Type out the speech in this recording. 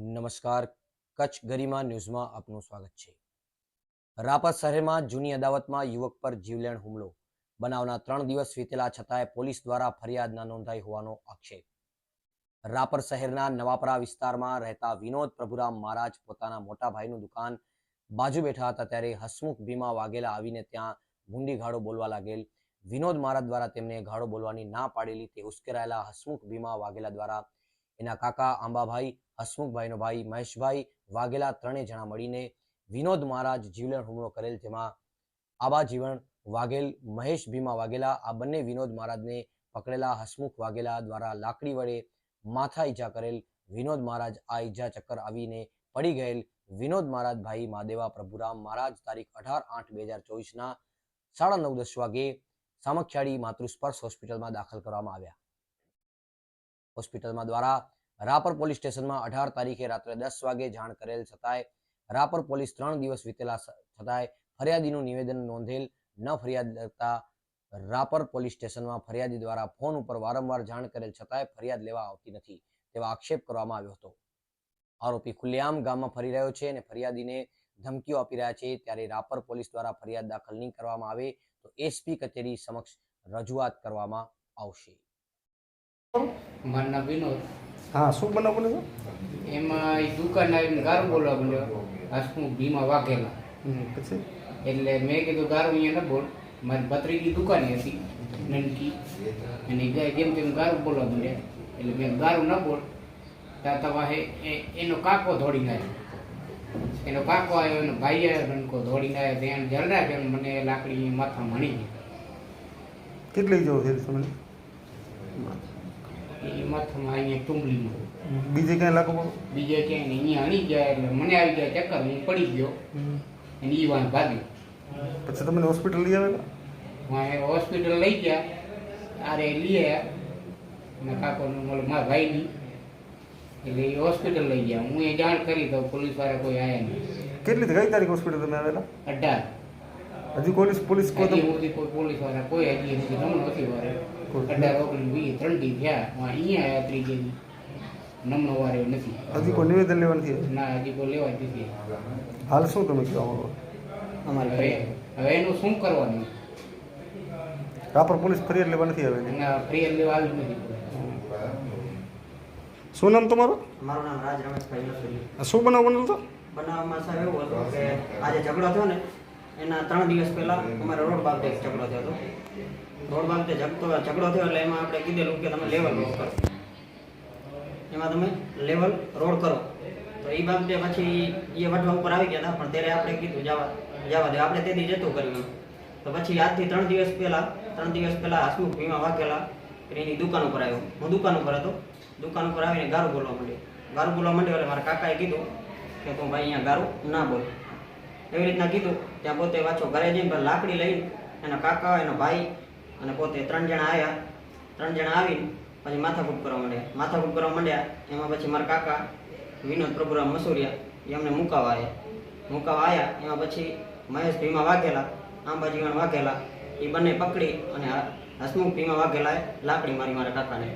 નમસ્કાર. કચ્છ ગરિમા ન્યૂઝમાં આપનું સ્વાગત છે. રાપર શહેરમાં જૂની અદાવતમાં યુવક પર જીવલેણ હુમલો. બનાવના ત્રણ દિવસ વીતેલા છતાંય પોલીસ દ્વારા ફરિયાદ ન નોંધાઈ હોવાનો આક્ષેપ. રાપર શહેરના નવાપરા વિસ્તારમાં રહેતા વિનોદ પ્રભુરામ મહારાજ પોતાના મોટા દુકાન બાજુ બેઠા હતા ત્યારે હસમુખ ભીમા વાઘેલા આવીને ત્યાં ભૂંડી ગાળો બોલવા લાગેલ. વિનોદ મહારાજ દ્વારા તેમને ગાળો બોલવાની ના પાડેલી તે ઉશ્કેરાયેલા હસમુખ ભીમા વાઘેલા દ્વારા એના કાકા, આંબાભાઈ, હસમુખભાઈનો ભાઈ, મહેશભાઈ વાઘેલા ત્રણેય જણા મળીને વિનોદ મહારાજ જીવલેણ હુમલો કરેલ, જેમાં આબા જીવન, વાઘેલ, મહેશ ભીમા વાઘેલા, આ બંને વિનોદ મહારાજને પકડેલા, હસમુખ વાઘેલા દ્વારા લાકડી વડે માથા ઈજા કરેલ વિનોદ મહારાજ આ ઈજા ચક્કર આવીને પડી ગયેલ. વિનોદ મહારાજ ભાઈ માદેવા પ્રભુરામ મહારાજ તારીખ અઢાર આઠ બે હજાર ચોવીસના સાડા નવ દસ વાગે સામખિયાળી માતૃસ્પર્શ હોસ્પિટલમાં દાખલ કરવામાં આવ્યા. હોસ્પિટલમાં દ્વારા રાપર પોલીસ સ્ટેશનમાં અઢાર તારીખે રાત્રે દસ વાગે જાણ કરેલ છતાંય રાપર પોલીસ ત્રણ દિવસ વીતેલા છતાંય ફરિયાદીનું નિવેદન નોંધેલ ન ફરિયાદ કરતા રાપર પોલીસ સ્ટેશનમાં ફરિયાદી દ્વારા ફોન ઉપર વારંવાર જાણ કરેલ છતાંય ફરિયાદ લેવા આવતી નથી તેવા આક્ષેપ કરવામાં આવ્યો હતો. આરોપી ખુલ્લેઆમ ગામમાં ફરી રહ્યો છે અને ફરિયાદીને ધમકીઓ આપી રહ્યા છે. ત્યારે રાપર પોલીસ દ્વારા ફરિયાદ દાખલ નહીં કરવામાં આવે તો એસપી કચેરી સમક્ષ રજૂઆત કરવામાં આવશે. મારું નામ વિનોદ. હા શું બનાવ બને છે એમાં એ દુકાન આવીને ગારું બોલવા માંડ્યો. હસમુખ ભીમા વાઘેલા. પછી? એટલે મેં કીધું ગારું અહીંયા ન બોલ. મારી ભત્રીજી દુકાન હતી નનકી અને ગાય જેમ તેમ ગારું બોલવા માંડ્યા. એટલે મેં ગારું ન બોલ. ત્યાં તમારે એનો કાકો દોડીને આવ્યો. એનો કાકો આવ્યો એનો ભાઈ આવ્યો નનકો દોડીને આવ્યો. ત્યાં જલરા કે મને લાકડી માથા મણી ગઈ. કેટલી જવું છે તમને? એ માથામાં અહીંયા ટુંબલીમાં બીજે ક્યાંય લાગુ બીજે ક્યાંય અહીંયા હણી ગયા એટલે મને આવી ગયા ચક્કર હું પડી ગયો. અને ઈ વાંધ ભાગ્યો. પછી તમને હોસ્પિટલ લઈ આવેલા? હા હોસ્પિટલ લઈ ગયા. આરે લઈ આવ્યા અને કાકોનું મતલબ મારા ભાઈની. એટલે એ હોસ્પિટલ લઈ ગયા. હું એ જાણ કરી તો પોલીસવાળા કોઈ આવ્યા નહીં. કેટલી કઈ તારીખ હોસ્પિટલ તમે આવેલા? અઢાર. હજી પોલીસ પોલીસ કોઈ હજી પોલીસવાળા કોઈ હજી નથી નમણો નથી કોઈ- અઢાર ઓગણીસ વીસ ત્રણ દી થયા. હું અહીંયા આવ્યા ત્રીજે નમણો વારે નથી હજી કોઈ નિવેદન લેવાનું થયું ના હજી કોઈ લેવા નથી હાલ શું તમે કહેવા માંગો? અમારે હવે હવે એનું શું કરવાનું? રાપર પોલીસ ફરિયાદ લેવા નથી આવેલી એના ફરિયાદ લેવા આવી નથી. શું નામ તમારું? મારું નામ રાજ રમેશભાઈ શું બનાવ બનેલો તો બનાવમાં સાહેબ એવું હતું કે આજે ઝઘડો થયો ને એના ત્રણ દિવસ પહેલાં અમારે રોડ બાબતે એક ઝઘડો થયો હતો. રોડ બાબતે ઝઘડો ઝઘડો થયો એટલે એમાં આપણે કીધેલું કે તમે લેવલ રોડ કરો. એમાં તમે લેવલ રોડ કરો. તો એ બાબતે પછી એ વટવા ઉપર આવી ગયા હતા પણ ત્યારે આપણે કીધું જવા જવા દે. આપણે તેથી જતું કર્યું તો પછી આજથી ત્રણ દિવસ પહેલાં ત્રણ દિવસ પહેલાં હસમુખ ભીમા વાઘેલા એની દુકાન ઉપર આવ્યો. હું દુકાન ઉપર હતો. દુકાન ઉપર આવીને ગારું બોલવા માંડ્યો. ગારું બોલવા માંડ્યો એટલે મારા કાકાએ કીધું કે તું ભાઈ અહીંયા ગારું ના બોલ. એવી રીતના કીધું ત્યાં પોતે વાંચો ઘરે જઈને લાકડી લઈને એના કાકા, એનો ભાઈ અને પોતે ત્રણ જણા આવ્યા ત્રણ જણા આવીને પછી માથાકૂટ કરવા માંડ્યા. માથાકૂટ કરવા માંડ્યા, એમાં પછી મારા કાકા વિનોદ પ્રભુરામ મસુરિયા, એ અમને મુકાવા આવ્યા મુકાવા આવ્યા એમાં પછી મહેશ ભીમા વાઘેલા આંબાજીવન વાઘેલા, એ બંને પકડી અને હસમુખ ભીમા વાઘેલાએ લાકડી મારી મારા કાકાને.